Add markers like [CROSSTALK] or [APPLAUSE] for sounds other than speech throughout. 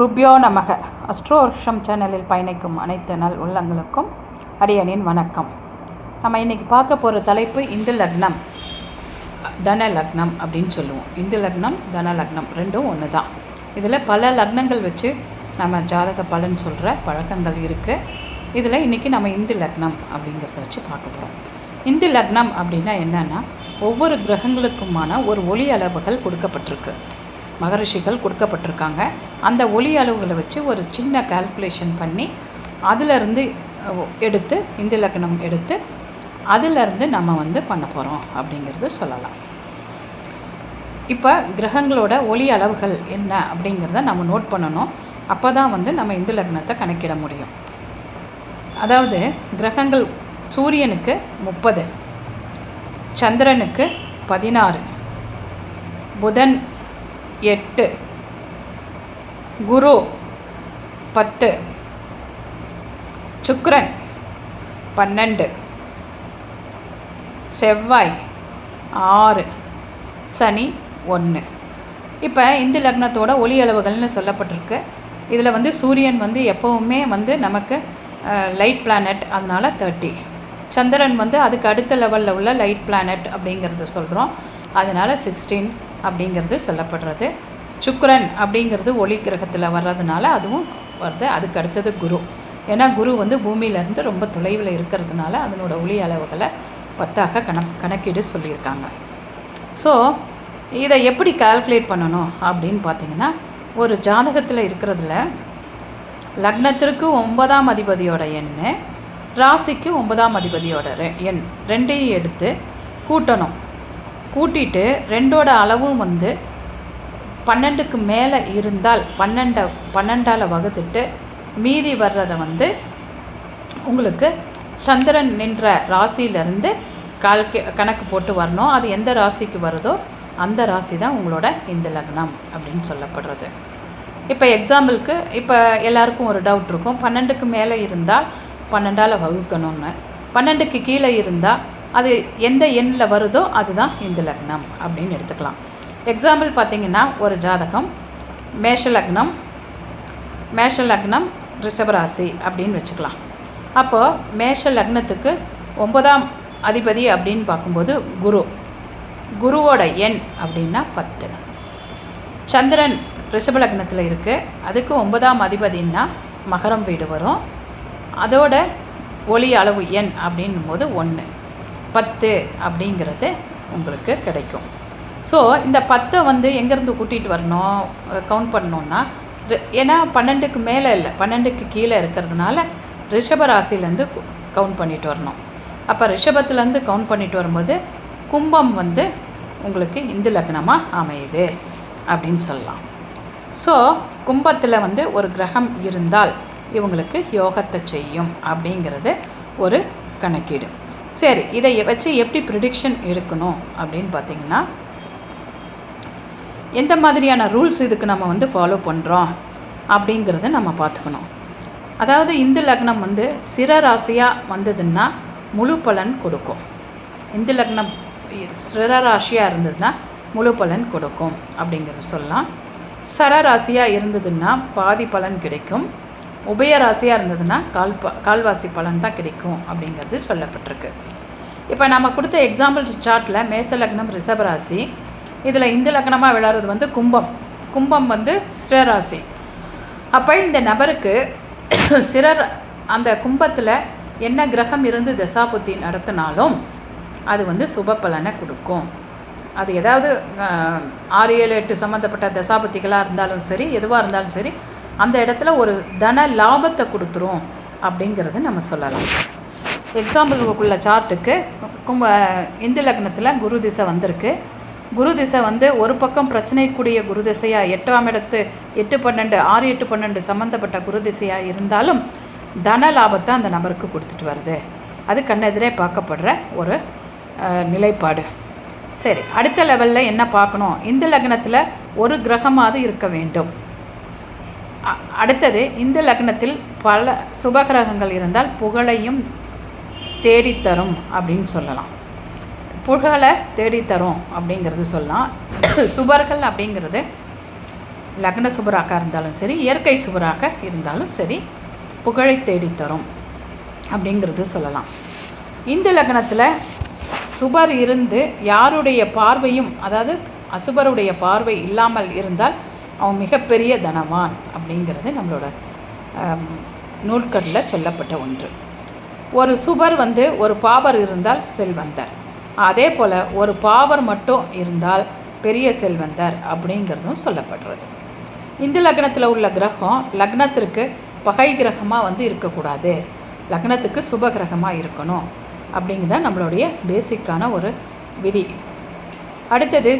குருப்யோ நமக. அஸ்ட்ரோ வருஷம் சேனலில் பயணிக்கும் அனைத்து நல் உள்ளங்களுக்கும் அடியனின் வணக்கம். நம்ம இன்றைக்கி பார்க்க போகிற தலைப்பு இந்து லக்னம். தன லக்னம் அப்படின்னு சொல்லுவோம். இந்து லக்னம் தன லக்னம் ரெண்டும் ஒன்று தான் இதில் பல லக்னங்கள் வச்சு நம்ம ஜாதக பலன் சொல்கிற பழக்கங்கள் இருக்குது இதில் இன்றைக்கி நம்ம இந்து லக்னம் அப்படிங்கிறத வச்சு பார்க்க போகிறோம் இந்து லக்னம் அப்படின்னா என்னென்னா ஒவ்வொரு கிரகங்களுக்குமான ஒரு ஒளி அளவுகள் கொடுக்கப்பட்டிருக்கு. மகரிஷிகள் கொடுக்கப்பட்டிருக்காங்க. அந்த ஒளி அளவுகளை வச்சு ஒரு சின்ன கால்குலேஷன் பண்ணி அதிலிருந்து எடுத்து இந்து லக்னம் எடுத்து அதிலிருந்து நம்ம வந்து பண்ண போகிறோம் அப்படிங்கிறது சொல்லலாம். இப்போ கிரகங்களோட ஒளி அளவுகள் என்ன அப்படிங்கிறத நம்ம நோட் பண்ணணும். அப்போ தான் வந்து நம்ம இந்து லக்னத்தை கணக்கிட முடியும். அதாவது கிரகங்கள் சூரியனுக்கு முப்பது சந்திரனுக்கு பதினாறு புதன் எட்டு குரு பத்து. சுக்ரன் பன்னெண்டு. செவ்வாய் ஆறு. சனி ஒன்று இப்போ இந்து லக்னத்தோட ஒளி அளவுகள்னு சொல்லப்பட்டிருக்கு. இதில் வந்து சூரியன் வந்து எப்போவுமே வந்து நமக்கு லைட் பிளானட் அதனால தேர்ட்டி சந்திரன் வந்து அதுக்கு அடுத்த லெவலில் உள்ள லைட் பிளானட் அப்படிங்கிறது சொல்கிறோம் அதனால் சிக்ஸ்டீன் அப்படிங்கிறது சொல்லப்படுறது. சுக்கரன் அப்படிங்கிறது ஒளி கிரகத்தில் வர்றதுனால அதுவும் வருது. அதுக்கு அடுத்தது குரு. ஏன்னா குரு வந்து பூமியிலேருந்து ரொம்ப தொலைவில் இருக்கிறதுனால அதனோட ஒளி அளவுகளை பத்தாக கணக் கணக்கீடு சொல்லியிருக்காங்க. ஸோ இதை எப்படி கால்குலேட் பண்ணணும் அப்படின்னு பார்த்தீங்கன்னா ஒரு ஜாதகத்தில் இருக்கிறதுல லக்னத்திற்கு ஒன்பதாம் அதிபதியோட எண் ராசிக்கு ஒன்பதாம் அதிபதியோட ரெ- எண் ரெண்டையும் எடுத்து கூட்டணும். கூட்டிட்டு ரெண்டோட அளவும் வந்து பன்னெண்டுக்கு மேலே இருந்தால் பன்னெண்டை பன்னெண்டால் வகுத்துட்டு மீதி வர்றதை வந்து உங்களுக்கு சந்திரன் நின்ற ராசியிலேருந்து கால்கே கணக்கு போட்டு வரணும். அது எந்த ராசிக்கு வருதோ அந்த ராசி தான் உங்களோட இந்த லக்னம் அப்படின்னு சொல்லப்படுறது. இப்போ எக்ஸாம்பிளுக்கு இப்போ எல்லாருக்கும் ஒரு டவுட் இருக்கும். பன்னெண்டுக்கு மேலே இருந்தால் பன்னெண்டால் வகுக்கணும்னு. பன்னெண்டுக்கு கீழே இருந்தால் அது எந்த எண்ணில் வருதோ அதுதான் இந்த லக்னம் அப்படின்னு எடுத்துக்கலாம். எக்ஸாம்பிள் பார்த்தீங்கன்னா ஒரு ஜாதகம் மேஷ லக்னம் மேஷ லக்னம் ரிஷபராசி அப்படின்னு வச்சுக்கலாம். அப்போது மேஷ லக்னத்துக்கு ஒன்பதாம் அதிபதி அப்படின்னு பார்க்கும்போது குரு. குருவோட எண் அப்படின்னா பத்து. சந்திரன் ரிஷப லக்னத்தில் இருக்குது அதுக்கு ஒன்பதாம் அதிபதின்னா மகரம் வீடு வரும். அதோட ஒளி அளவு எண் அப்படின்னும் போது ஒன்று பத்து அப்படிங்கிறது உங்களுக்கு கிடைக்கும். ஸோ இந்த பத்தை வந்து எங்கேருந்து கூட்டிகிட்டு வரணும் கவுண்ட் பண்ணோன்னா ஏன்னா பன்னெண்டுக்கு மேலே இல்லை பன்னெண்டுக்கு கீழே இருக்கிறதுனால ரிஷப ராசிலேருந்து கவுண்ட் பண்ணிட்டு வரணும். அப்போ ரிஷபத்துலேருந்து கவுண்ட் பண்ணிட்டு வரும்போது கும்பம் வந்து உங்களுக்கு இந்து லக்னமாக அமையுது அப்படின்னு சொல்லலாம். ஸோ கும்பத்தில் வந்து ஒரு கிரகம் இருந்தால் இவங்களுக்கு யோகத்தை செய்யும் அப்படிங்கிறது ஒரு கணக்கீடு. சரி இதை வச்சு எப்படி ப்ரிடிக்ஷன் எடுக்கணும் அப்படின்னு பார்த்தீங்கன்னா எந்த மாதிரியான ரூல்ஸ் இதுக்கு நம்ம வந்து ஃபாலோ பண்ணுறோம் அப்படிங்கிறத நம்ம பார்த்துக்கணும். அதாவது இந்து லக்னம் வந்து சிற ராசியாக வந்ததுன்னா முழு பலன் கொடுக்கும். இந்து லக்னம் சிற ராசியாக இருந்ததுன்னா முழு பலன் கொடுக்கும் அப்படிங்கிறத சொல்லலாம். சர ராசியாக இருந்ததுன்னா பாதி பலன் கிடைக்கும். உபய ராசியாக இருந்ததுன்னா கால் ப கால்வாசி பலன் தான் கிடைக்கும் அப்படிங்கிறது சொல்லப்பட்டிருக்கு. இப்போ நம்ம கொடுத்த எக்ஸாம்பிள் சார்ட்டில் மேச லக்னம் ரிஷபராசி இதில் இந்து லக்னமாக விளையாடுறது வந்து கும்பம். கும்பம் வந்து ஸ்ரராசி அப்போ இந்த நபருக்கு [COUGHS] சிறர் அந்த கும்பத்தில் என்ன கிரகம் இருந்து தசாபுத்தி நடத்தினாலும் அது வந்து சுப பலனை கொடுக்கும். அது ஏதாவது ஆறு ஏழு எட்டு சம்மந்தப்பட்ட தசாபத்திகளாக இருந்தாலும் சரி எதுவாக இருந்தாலும் சரி அந்த இடத்துல ஒரு தன லாபத்தை கொடுத்துரும் அப்படிங்கிறத நம்ம சொல்லலாம். எக்ஸாம்பிளுக்குள்ள சார்ட்டுக்கு கும்ப இந்து லக்னத்தில் குரு திசை வந்திருக்கு. குரு திசை வந்து ஒரு பக்கம் பிரச்சனைக்குரிய குரு திசையாக எட்டாம் இடத்து எட்டு பன்னெண்டு ஆறு எட்டு பன்னெண்டு சம்மந்தப்பட்ட குரு திசையாக இருந்தாலும் தன லாபத்தை அந்த நபருக்கு கொடுத்துட்டு வருது. அது கண்ணெதிரே பார்க்கப்படுற ஒரு நிலைப்பாடு. சரி அடுத்த லெவலில் என்ன பார்க்கணும்? இந்த லக்னத்தில் ஒரு கிரகமாவது இருக்க வேண்டும். அடுத்தது இந்த லக்னத்தில் பல சுபகிரகங்கள் இருந்தால் புகழையும் தேடித்தரும் அப்படின்னு சொல்லலாம். புகழை தேடித்தரும் அப்படிங்கிறது சொல்லலாம். சுபர்கள் அப்படிங்கிறது லக்ன சுபராக இருந்தாலும் சரி இயற்கை சுபராக இருந்தாலும் சரி புகழை தேடித்தரும் அப்படிங்கிறது சொல்லலாம். இந்த லக்னத்தில் சுபர் இருந்து யாருடைய பார்வையும் அதாவது அசுபருடைய பார்வை இல்லாமல் இருந்தால் அவன் மிகப்பெரிய தனவான் அப்படிங்கிறது நம்மளோட ஆம், நூல்களில் சொல்லப்பட்ட ஒன்று. ஒரு சுபர் வந்து ஒரு பாவர் இருந்தால் செல்வந்தர். அதே போல் ஒரு பாவர் மட்டும் இருந்தால் பெரிய செல்வந்தர் அப்படிங்கிறதும் சொல்லப்படுறது. இந்து லக்னத்தில் உள்ள கிரகம் லக்னத்திற்கு பகை கிரகமாக வந்து இருக்கக்கூடாது. லக்னத்துக்கு சுப கிரகமாக இருக்கணும் அப்படிங்கிறத நம்மளுடைய பேசிக்கான ஒரு விதி. அடுத்தது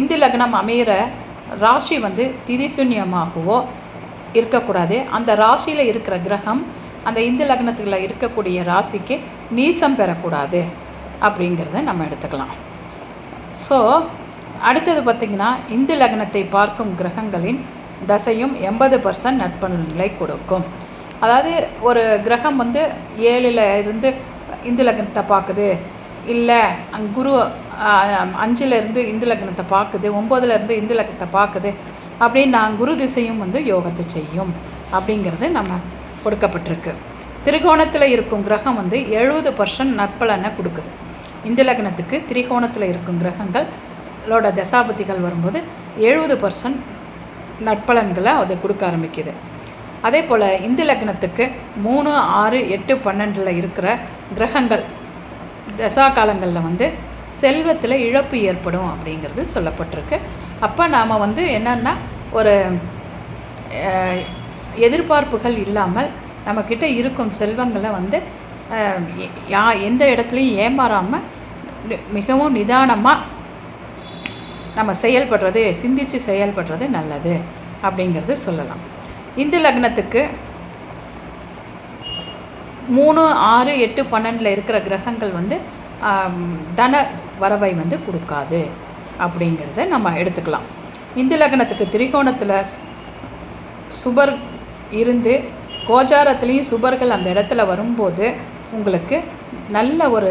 இந்து லக்னம் அமையிற ராசி வந்து திதிசூன்யமாகவோ இருக்கக்கூடாது. அந்த ராசியில் இருக்கிற கிரகம் அந்த இந்து லக்னத்தில் இருக்கக்கூடிய ராசிக்கு நீசம் பெறக்கூடாது. அப்படிங்கிறத நம்ம எடுத்துக்கலாம். ஸோ அடுத்தது பார்த்திங்கன்னா இந்து லக்னத்தை பார்க்கும் கிரகங்களின் தசையும் எண்பது பர்சன்ட் நட்பலன்களை கொடுக்கும். அதாவது ஒரு கிரகம் வந்து ஏழில் இருந்து இந்து லக்னத்தை பார்க்குது. இல்லை அங் குரு அஞ்சுலேருந்து இந்து லக்னத்தை பார்க்குது. ஒம்போதுலேருந்து இந்து லக்னத்தை பார்க்குது. அப்படின்னு நான் குரு திசையும் வந்து யோகத்தை செய்யும். அப்படிங்கிறது நம்ம கொடுக்கப்பட்டிருக்கு. திரிகோணத்தில் இருக்கும் கிரகம் வந்து எழுபது பர்சன்ட் நற்பலனை கொடுக்குது. இந்த லக்னத்துக்கு திரிகோணத்தில் இருக்கும் கிரகங்களோட தசாபதிகள் வரும்போது எழுபது பர்சன்ட் நட்பலன்களை அது கொடுக்க ஆரம்பிக்குது. அதே போல் இந்த லக்னத்துக்கு மூணு ஆறு எட்டு பன்னெண்டில் இருக்கிற கிரகங்கள் தசா காலங்களில் வந்து செல்வத்தில் இழப்பு ஏற்படும் அப்படிங்கிறது சொல்லப்பட்டிருக்கு. அப்போ நாம் வந்து என்னென்னா ஒரு எதிர்பார்ப்புகள் இல்லாமல் நம்மக்கிட்ட இருக்கும் செல்வங்களை வந்து யா எந்த இடத்துலையும் ஏமாறாமல் மிகவும் நிதானமாக நம்ம செயல்படுறது சிந்தித்து செயல்படுறது நல்லது அப்படிங்கிறது சொல்லலாம். இந்து லக்னத்துக்கு மூணு ஆறு எட்டு பன்னெண்டில் இருக்கிற கிரகங்கள் வந்து தன வரவை வந்து கொடுக்காது அப்படிங்கிறத நம்ம எடுத்துக்கலாம். இந்து லக்னத்துக்கு திரிகோணத்தில் சுபர் இருந்து கோஜாரத்துலேயும் சுபர்கள் அந்த இடத்துல வரும்போது உங்களுக்கு நல்ல ஒரு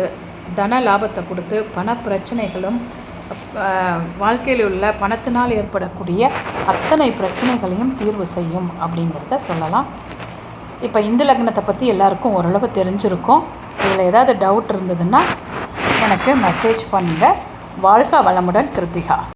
தன லாபத்தை கொடுத்து பண பிரச்சனைகளும் வாழ்க்கையில் உள்ள பணத்தினால் ஏற்படக்கூடிய அத்தனை பிரச்சனைகளையும் தீர்வு செய்யும் அப்படிங்கிறத சொல்லலாம். இப்போ இந்து லக்னத்தை பற்றி எல்லாருக்கும் ஓரளவு தெரிஞ்சிருக்கும். இதில் ஏதாவது டவுட் இருந்ததுன்னா எனக்கு மெசேஜ் பண்ணுங்கள் வாழ்க வளமுடன் கிருத்திகா.